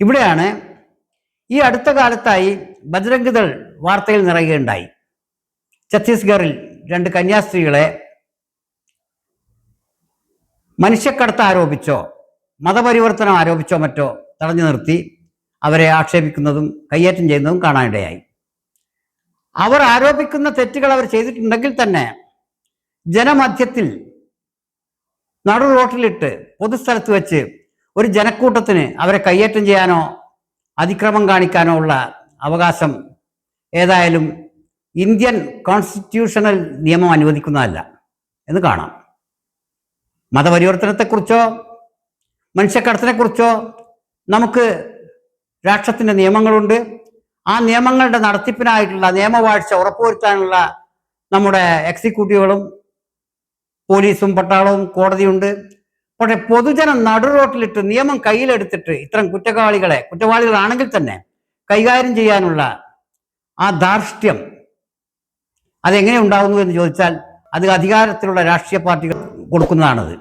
ഇവിടെയാണ് ഈ അടുത്ത കാലത്തായി ബജ്രംഗ് ദൾ വാർത്തയിൽ നിറയുകയുണ്ടായി. ഛത്തീസ്ഗറിൽ രണ്ട് കന്യാസ്ത്രീകളെ മനുഷ്യക്കടത്ത് ആരോപിച്ചോ മതപരിവർത്തനം ആരോപിച്ചോ മറ്റോ തടഞ്ഞു നിർത്തി അവരെ ആക്ഷേപിക്കുന്നതും കയ്യേറ്റം ചെയ്യുന്നതും കാണാനിടയായി. അവർ ആരോപിക്കുന്ന തെറ്റുകൾ അവർ ചെയ്തിട്ടുണ്ടെങ്കിൽ തന്നെ ജനമധ്യത്തിൽ നടു റോട്ടിലിട്ട് പൊതുസ്ഥലത്ത് വെച്ച് ഒരു ജനക്കൂട്ടത്തിന് അവരെ കയ്യേറ്റം ചെയ്യാനോ അതിക്രമം കാണിക്കാനോ ഉള്ള അവകാശം ഏതായാലും ഇന്ത്യൻ കോൺസ്റ്റിറ്റ്യൂഷണൽ നിയമം അനുവദിക്കുന്നതല്ല എന്ന് കാണാം. മതപരിവർത്തനത്തെക്കുറിച്ചോ മനുഷ്യക്കടത്തിനെക്കുറിച്ചോ നമുക്ക് രാഷ്ട്രത്തിന്റെ നിയമങ്ങളുണ്ട്. ആ നിയമങ്ങളുടെ നടത്തിപ്പിനായിട്ടുള്ള നിയമവാഴ്ച ഉറപ്പുവരുത്താനുള്ള നമ്മുടെ എക്സിക്യൂട്ടീവുകളും പോലീസും പട്ടാളവും കോടതിയുണ്ട്. പക്ഷെ പൊതുജനം നടുറോട്ടിലിട്ട് നിയമം കയ്യിലെടുത്തിട്ട് ഇത്തരം കുറ്റവാളികളെ കുറ്റവാളികളാണെങ്കിൽ തന്നെ കൈകാര്യം ചെയ്യാനുള്ള ആ ധാർഷ്ട്യം അതെങ്ങനെ ഉണ്ടാകുന്നു എന്ന് ചോദിച്ചാൽ അത് അധികാരത്തിലുള്ള രാഷ്ട്രീയ പാർട്ടികൾ കൊടുക്കുന്നതാണത്.